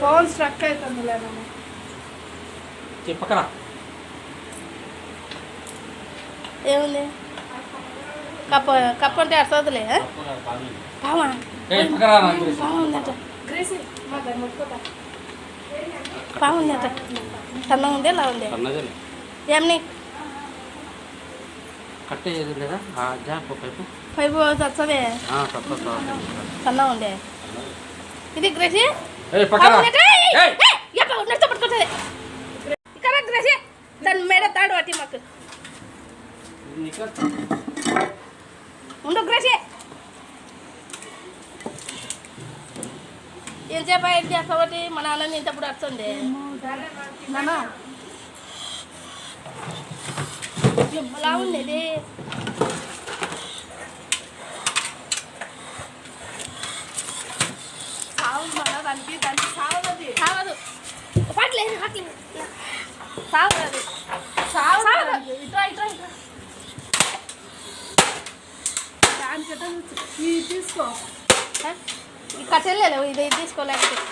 Phone struck అవుతుంది లేదమ్మా చెప్పకరా. ఏముంది? కప్ప కప్ప అంటే అర్థవుతులే పావా? ఏ పక్కరా నా గురించి. పాము ఉందట గ్రేసి మా దాన్ని ముట్టుకోతా పాము ఉందట. సన్నగా ఉందే లా ఉంది? ఏమని కట్టే జాప్ పైపు పైపు తప్ప. సన్నగా ఉండే ఇది గ్రేసి ఏ. ఏయ్, ఉన్నట్టు పట్టుకుంటుంది ఇక్కడ గ్రేసి దాని మేడ తాడు అట్టి మాకు. ఉండు గ్రేసి ఏం చెప్పా ఏం చేస్తావటి మా నాన్న ఇంతప్పుడు వస్తుంది నానా ఎలా ఉంది ఇది సాగు సాగదు పట్లేదు పట్లేదు సాగు సాగదు ఇట్రా ఇట్రా ఇట్రా ఇది తీసుకో? ఇక్కడ చెల్లెలు ఇది తీసుకోలేకపోతే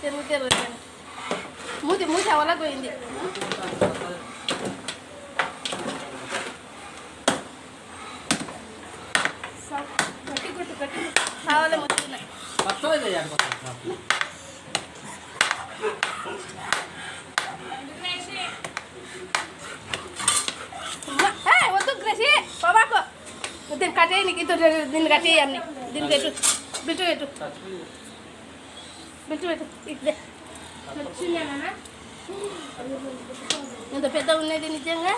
తిరుగు తిరుగు మూతి మూతి అవలా పోయింది సాగు. గట్టి కొట్టు గట్టి కొట్టు. కావాలి వద్దు క్రషి బాబాకు దీన్ని కట్టే నీకు ఇటు దీన్ని కట్టేయన్ని దీన్ని పెట్టు బిట్టు పెట్టు బిట్టు పెట్టు ఇదే ఇంత పెద్ద ఉన్నది నిజంగా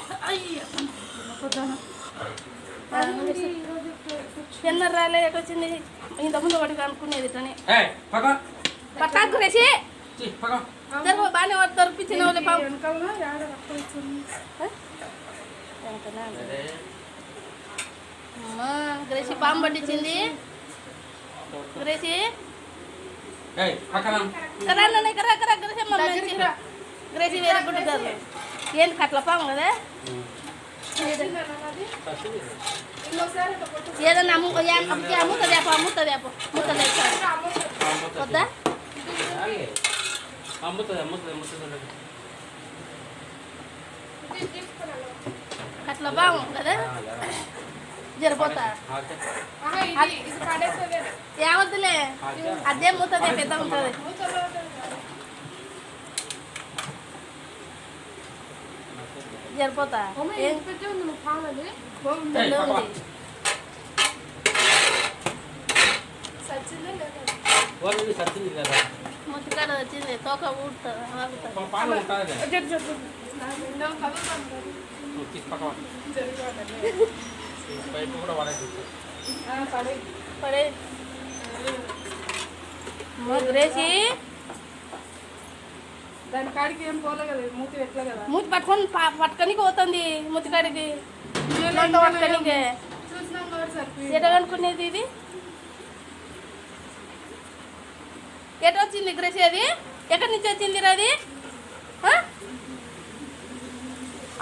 పెన్న రాలే ఎటు వచ్చింది ఇంత ముందు ఒకటి అనుకునేది ఇట్లనే పట్టాకు గురేసి చి, పక్క జరుగు బాగానే దొరికించిన వాళ్ళే గ్రేసి పాము పట్టించింది. గ్రేసి. గ్రేసి అమ్మ మంచి గ్రేసి వేరే గుడ్డు ఏంటి కట్ల పాము కదా. ఏదన్నా అమ్ము అమ్ముతుంది అప్పు అమ్ముతుంది అప్పు అమ్ముతుంది వద్దా అమ్ముతుంది అమ్ముతుంది అమ్ముతుంది ఇది తీసుకురాను. అట్లా బాగు కదా జరిపోతా ఆహా, ఇది ఇది పడేసేదే. ఏమద్దులే అదే మూతుంది పెద్ద ఉంటుంది మూతలో ఉంటుంది. ఉంది సచ్చిందా లేదా? వాళ్ళు సత్తుంది కదా ముత్తికాడ వచ్చింది తోక ఊడుతుంది ఆగుతుంది పాలు ఉంటుంది చెప్పు, చెప్పు. నాకు ఎన్నో కలుగుతాను కదా. నువ్వు తీసి పక్క పట్టు. జరిగిపోతుంది. పైపు కూడా వాడేది ఆ, పడే. పడే గ్రేసి దాని కాడికి ఏం పోలే కదా మూతి ఎట్లా కదా? మూతి పట్టుకొని పట్టుకొని పోతుంది ముత్తికాడికి నోట పట్టుకొని చూసినాం కాబట్టి సరిపోయింది. ఎట అనుకునేది ఇది? ఎట వచ్చింది గ్రేసి అది ఎక్కడి నుంచి వచ్చింది అది?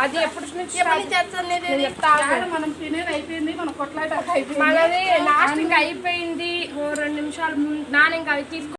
అది ఎప్పటి నుంచి ఎప్పటి నుంచి వచ్చింది మనం తినేది అయిపోయింది మనం కొట్లాట అయిపోయింది. మనది లాస్ట్ ఇంకా అయిపోయింది ఓ రెండు నిమిషాలు నాన్న ఇంకా అవి తీసుకు